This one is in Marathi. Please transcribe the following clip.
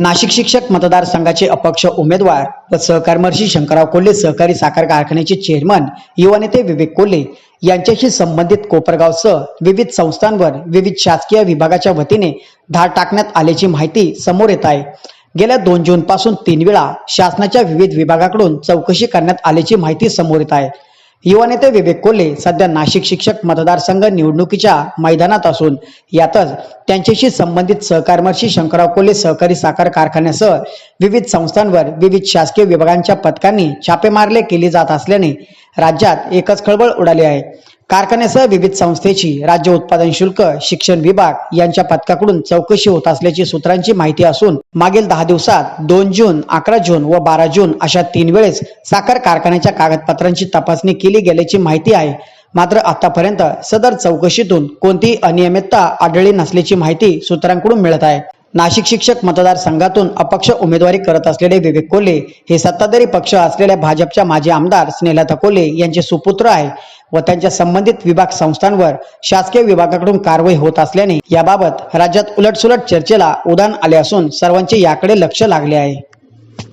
नाशिक शिक्षक मतदारसंघाचे अपक्ष उमेदवार व सहकारमर्षी शंकरराव कोल्हे सहकारी साखर कारखान्याचे चेअरमन युवा नेते विवेक कोल्हे यांच्याशी संबंधित कोपरगावसह विविध संस्थांवर विविध शासकीय विभागाच्या वतीने धाड टाकण्यात आल्याची माहिती समोर येत आहे. गेल्या दोन जून पासून तीन वेळा शासनाच्या विविध विभागाकडून चौकशी करण्यात आल्याची माहिती समोर येत आहे. युवा नेते विवेक कोल्हे सध्या नाशिक शिक्षक मतदारसंघ निवडणुकीच्या मैदानात असून यातच त्यांच्याशी संबंधित सहकारमर्शी शंकरराव कोल्हे सहकारी साखर कारखान्यासह विविध संस्थांवर विविध शासकीय विभागांच्या पथकांनी छापे मारले केले जात असल्याने राज्यात एकच खळबळ उडाली आहे. कारखान्यासह विविध संस्थेची राज्य उत्पादन शुल्क शिक्षण विभाग यांच्या पथकाकडून चौकशी होत असल्याची सूत्रांची माहिती असून मागील दहा दिवसात दोन जून अकरा जून व बारा जून अशा तीन वेळेस साखर कारखान्याच्या कागदपत्रांची तपासणी केली गेल्याची माहिती आहे. मात्र आतापर्यंत सदर चौकशीतून कोणतीही अनियमितता आढळली नसल्याची माहिती सूत्रांकडून मिळत आहे. नाशिक शिक्षक मतदारसंघातून अपक्ष उमेदवारी करत असलेले विवेक कोल्हे हे सत्ताधारी पक्ष असलेल्या भाजपच्या माजी आमदार स्नेहलता कोल्हे यांचे सुपुत्र आहे. व त्यांच्या संबंधित विभाग संस्थांवर शासकीय विभागाकडून कारवाई होत असल्याने याबाबत राज्यात उलटसुलट चर्चेला उधाण आले असून सर्वांचे याकडे लक्ष लागले आहे.